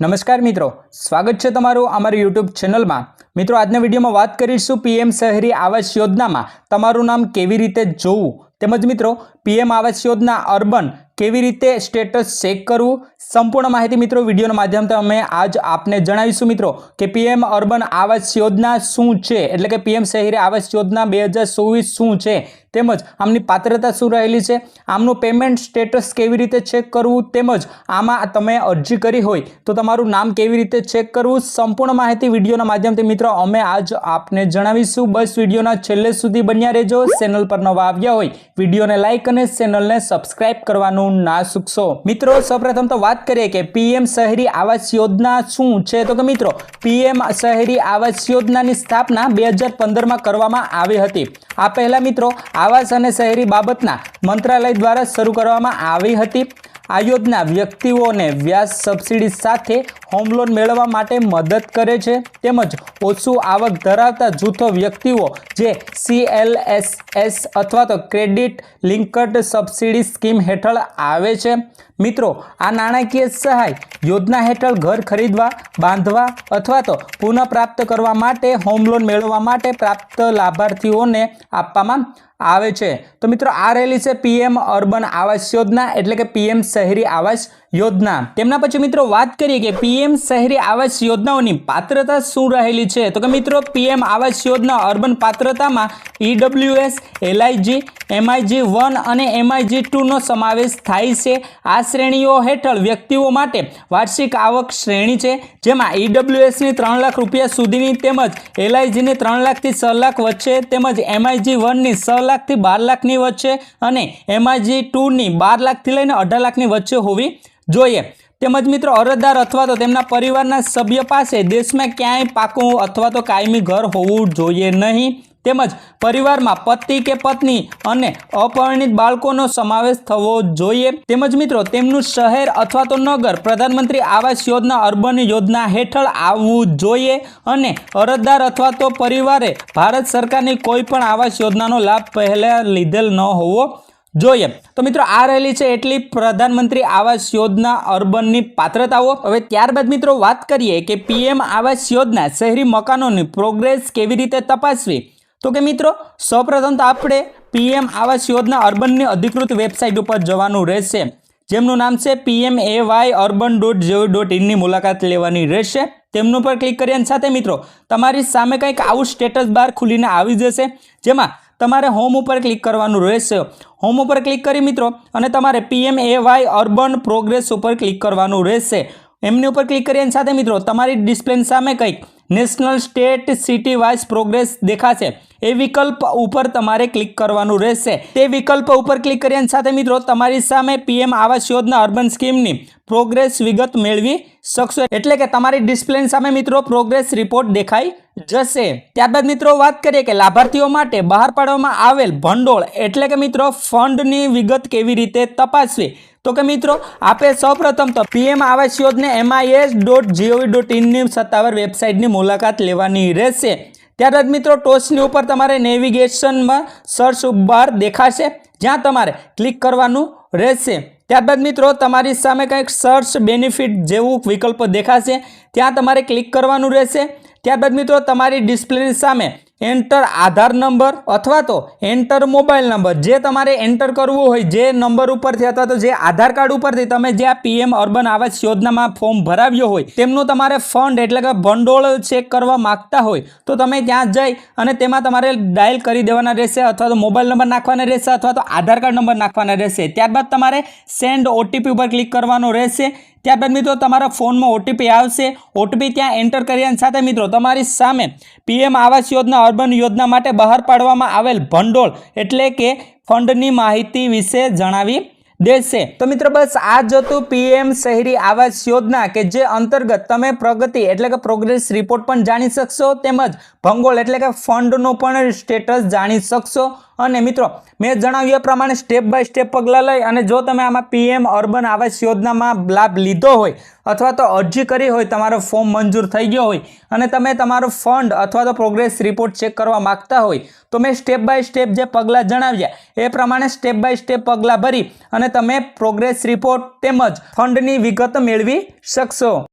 નમસ્કાર મિત્રો, સ્વાગત છે તમારું અમારી યુટ્યુબ ચેનલમાં મિત્રો, આજના વિડીયોમાં વાત કરીશું પીએમ શહેરી આવાસ યોજનામાં તમારું નામ કેવી રીતે જોવું? તેમજ મિત્રો, પીએમ આવાસ યોજના અર્બન કેવી રીતે સ્ટેટસ ચેક કરવું? સંપૂર્ણ માહિતી મિત્રો વિડીયોના માધ્યમથી અમે આજ આપને જણાવીશું મિત્રો કે પીએમ અર્બન આવાસ યોજના શું છે? એટલે કે પીએમ શહેરી આવાસ યોજના બે શું છે? તેમજ આમની પાત્રતા શું રહેલી છે? આમનું પેમેન્ટ સ્ટેટસ કેવી રીતે ચેક કરવું? તેમજ આમાં તમે અરજી કરી હોય તો તમારું નામ કેવી રીતે ચેક કરવું? સંપૂર્ણ માહિતી વિડીયોના માધ્યમથી મિત્રો અમે આજ આપને જણાવીશું. બસ વિડીયોના છેલ્લે સુધી બન્યા રહેજો. ચેનલ પર નવા આવ્યા હોય, વિડીયોને લાઇક અને ચેનલને સબસ્ક્રાઇબ કરવાનું ના ચૂકશો મિત્રો, સૌપ્રથમ તો વાત કરીએ કે પીએમ શહેરી આવાસ યોજના શું છે? તો કે મિત્રો, પીએમ શહેરી આવાસ યોજનાની સ્થાપના બે હજાર પંદરમાં કરવામાં આવી હતી. આ પહેલા મિત્રો, આવાસ અને શહેરી બાબતના મંત્રાલય દ્વારા શરૂ કરવામાં આવી હતી. આ યોજના વ્યક્તિઓને વ્યાજ સબસિડી સાથે હોમ લોન મેળવવા માટે મદદ કરે છે. તેમજ ઓછું આવક ધરાવતા જૂથો વ્યક્તિઓ જે સીએલએસએસ અથવા તો ક્રેડિટ લિંકડ સબસિડી સ્કીમ હેઠળ આવે છે. મિત્રો, આ નાણાકીય સહાય યોજના હેઠળ ઘર ખરીદવા, બાંધવા અથવા તો પુનઃપ્રાપ્ત કરવા માટે હોમ લોન મેળવવા માટે પ્રાપ્ત લાભાર્થીઓને આપવામાં આવે છે. તો મિત્રો આ રહેલી છે પીએમ અર્બન આવાસ યોજના, એટલે કે પીએમ શહેરી આવાસ યોજના. તેમના પછી મિત્રો વાત કરીએ કે પીએમ શહેરી આવાસ યોજનાઓની પાત્રતા શું રહેલી છે? તો કે મિત્રો પીએમ આવાસ યોજના અર્બન પાત્રતામાં ઈડબ્લ્યુએસ એલઆઈજી એમઆઈજી વન અને એમઆઈજી ટુનો સમાવેશ થાય છે. આ શ્રેણીઓ હેઠળ વ્યક્તિઓ માટે વાર્ષિક આવક શ્રેણી છે, જેમાં ઈડબ્લ્યુએસની ત્રણ લાખ રૂપિયા સુધીની તેમજ એલઆઈજીની ત્રણ લાખથી છ લાખ વચ્ચે તેમજ એમઆઈજી વનની છ લાખથી બાર લાખની વચ્ચે અને એમઆઈજી ટુની બાર લાખથી લઈને અઢાર લાખની વચ્ચે હોવી જોઈએ. તેમજ મિત્રો, અરજદાર અથવા તો તેમના પરિવારના સભ્ય પાસે દેશમાં ક્યાંય પાકું અથવા તો કાયમી ઘર હોવું જોઈએ નહીં. તેમજ પરિવારમાં પતિ કે પત્ની અને અપરિણિત બાળકોનો સમાવેશ થવો જોઈએ. તેમજ મિત્રો, તેમનું શહેર અથવા તો નગર પ્રધાનમંત્રી આવાસ યોજના, અર્બન યોજના હેઠળ આવવું જોઈએ અને અરજદાર અથવા તો પરિવારે ભારત સરકારની કોઈ પણ આવાસ યોજનાનો લાભ પહેલાં લીધેલ ન હોવો જોઈએ. તો મિત્રો, આ રહેલી છે એટલી પ્રધાનમંત્રી આવાસ યોજના અર્બનની પાત્રતાઓ. હવે ત્યારબાદ મિત્રો, વાત કરીએ કે પીએમ આવાસ યોજના શહેરી મકાનોની પ્રોગ્રેસ કેવી રીતે તપાસવી? તો કે મિત્રો, સૌપ્રથમ તો આપણે પીએમ આવાસ યોજના અર્બનની અધિકૃત વેબસાઇટ ઉપર જવાનું રહેશે. જેમનું નામ છે PM A Y urban dot gov dot ઇનની મુલાકાત લેવાની રહેશે. તેમનું પર ક્લિક કર્યાની સાથે મિત્રો, તમારી સામે કંઈક આવું સ્ટેટસ બાર ખુલીને આવી જશે. જેમાં તમારે હોમ ઉપર ક્લિક કરવાનું રહેશે. હોમ ઉપર ક્લિક કરી મિત્રો, અને તમારે PM A Y urban progress ઉપર ક્લિક કરવાનું રહેશે. એમની ઉપર ક્લિક કરીએ સાથે મિત્રો, તમારી ડિસ્પ્લેન સામે કંઈક national state city wise progress દેખાશે. એ વિકલ્પ ઉપર તમારે ક્લિક કરવાનું રહેશે. તે વિકલ્પ ઉપર ક્લિક કર્યાની સાથે મિત્રો, તમારી સામે PM Awas Yojana urban સ્કીમની progress વિગત મેળવી શકશો. એટલે કે તમારી ડિસ્પ્લેની સામે મિત્રો પ્રોગ્રેસ રિપોર્ટ દેખાઈ જશે. ત્યારબાદ મિત્રો વાત કરીએ કે લાભાર્થીઓ માટે બહાર પાડવામાં આવેલ ભંડોળ, એટલે કે મિત્રો ફંડની વિગત કેવી રીતે તપાસવી? તો કે મિત્રો, આપે સૌપ્રથમ તો PM Awas Yojana MIS dot GOV dot ઇનની સત્તાવાર વેબસાઇટની મુલાકાત લેવાની રહેશે. ત્યારબાદ મિત્રો, ટોચની ઉપર તમારે નેવિગેશનમાં સર્ચ બાર દેખાશે, જ્યાં તમારે ક્લિક કરવાનું રહેશે. ત્યારબાદ મિત્રો, તમારી સામે કંઈક સર્ચ બેનિફિટ જેવું વિકલ્પ દેખાશે, ત્યાં તમારે ક્લિક કરવાનું રહેશે. ત્યારબાદ મિત્રો, તમારી ડિસ્પ્લેની સામે એન્ટર આધાર નંબર અથવા તો એન્ટર મોબાઈલ નંબર જે તમારે એન્ટર કરવું હોય, જે નંબર ઉપરથી અથવા તો જે આધાર કાર્ડ ઉપરથી તમે જે આ પીએમ અર્બન આવાસ યોજનામાં ફોર્મ ભરાવ્યો હોય, તેમનું તમારે ફંડ એટલે કે ભંડોળ ચેક કરવા માગતા હોય, તો તમે ત્યાં જઈ અને તેમાં તમારે ડાયલ કરી દેવાના રહેશે અથવા તો મોબાઈલ નંબર નાખવાના રહેશે અથવા તો આધાર કાર્ડ નંબર નાખવાના રહેશે. ત્યારબાદ તમારે સેન્ડ ઓટીપી ઉપર ક્લિક કરવાનો રહેશે. ત્યારબાદ મિત્રો તમારા ફોનમાં ઓટીપી આવશે. ઓટીપી ત્યાં એન્ટર કર્યાની સાથે મિત્રો તમારી સામે પીએમ આવાસ યોજના, અર્બન યોજના માટે બહાર પાડવામાં આવેલ ભંડોળ એટલે કે ફંડની માહિતી વિશે જણાવી દેશે. તો મિત્રો બસ આ જ હતું પીએમ શહેરી આવાસ યોજના કે જે અંતર્ગત તમે પ્રગતિ એટલે કે પ્રોગ્રેસ રિપોર્ટ પણ જાણી શકશો તેમજ ભંગોળ એટલે કે ફંડનો પણ સ્ટેટસ જાણી શકશો. અને મિત્રો, મેં જણાવ્યું પ્રમાણે સ્ટેપ બાય સ્ટેપ પગલાં લઈ અને જો તમે આમાં પીએમ અર્બન આવાસ યોજનામાં લાભ લીધો હોય અથવા તો અરજી કરી હોય, તમારો ફોર્મ મંજૂર થઈ ગયો હોય અને તમે તમારો ફંડ અથવા તો પ્રોગ્રેસ રિપોર્ટ ચેક કરવા માગતા હોય, તો મેં સ્ટેપ બાય સ્ટેપ જે પગલાં જણાવ્યા, એ પ્રમાણે સ્ટેપ બાય સ્ટેપ પગલાં ભરી અને તમે પ્રોગ્રેસ રિપોર્ટ તેમજ ફંડની વિગત મેળવી શકશો.